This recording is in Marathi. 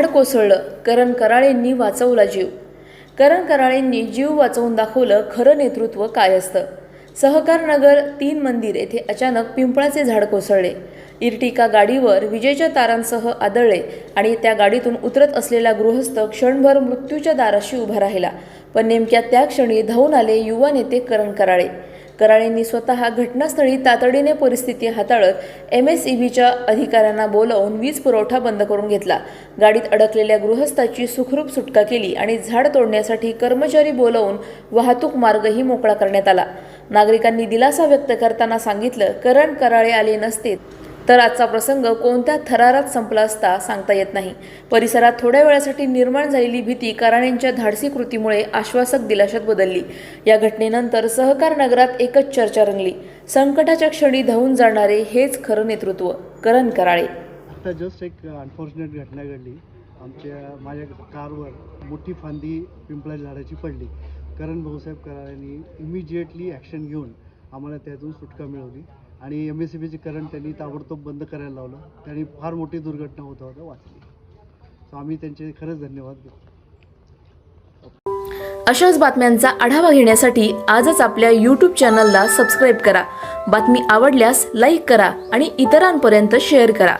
झाड कोसळलं. करण कराळेंनी वाचवला जीव. करण कराळेंनी जीव वाचवून दाखवलं खरं नेतृत्व काय असतं सहकार नगर तीन मंदिर येथे अचानक पिंपळाचे झाड कोसळले. इर्टिका गाडीवर विजेच्या तारांसह आदळले आणि त्या गाडीतून उतरत असलेला गृहस्थ क्षणभर मृत्यूच्या दाराशी उभा राहिला. पण नेमक्या त्या क्षणी धावून आले युवा नेते करण कराळे. कराळेंनी स्वतः घटनास्थळी तातडीने परिस्थिती हाताळत एम एस ई बीच्या अधिकाऱ्यांना बोलावून वीज पुरवठा बंद करून घेतला. गाडीत अडकलेल्या गृहस्थाची सुखरूप सुटका केली आणि झाड तोडण्यासाठी कर्मचारी बोलावून वाहतूक मार्गही मोकळा करण्यात आला. नागरिकांनी दिलासा व्यक्त करताना सांगितलं करण कराळे आले नसते. तर आजचा प्रसंग कोणत्या थरारात संपला असता सांगता येत नाही. परिसरात थोड्या वेळासाठी निर्माण झालेली भीती कराड्यांच्या धाडसी कृतीमुळे आश्वासक दिलाशात बदलली. या घटनेनंतर सहकार नगरात एकच चर्चा रंगली. संकटाच्या क्षणी धावून जाणारे हेच खरं नेतृत्व करण कराळे. आता जस्ट एक अनफॉर्च्युनेट घटना घडली. आमच्या माझ्या कारवर मोठी फांदी पिंपळा झाडाची पडली. करण भाऊसाहेब करारांनी इमिजिएटली ॲक्शन घेऊन आम्हाला त्यातून सुटका मिळवली. आणि एम एस सी बीचे करंट त्यांनी ताबडतोब बंद करायला लावलं. त्यांनी फार मोठी दुर्घटना होता होता वाचली. सो आम्ही त्यांचे खरंच धन्यवाद देतो. अशाच बातम्यांचा आढावा घेण्यासाठी आजच आपल्या यूट्यूब चॅनलला सबस्क्राईब करा. बातमी आवडल्यास लाईक करा आणि इतरांपर्यंत शेअर करा.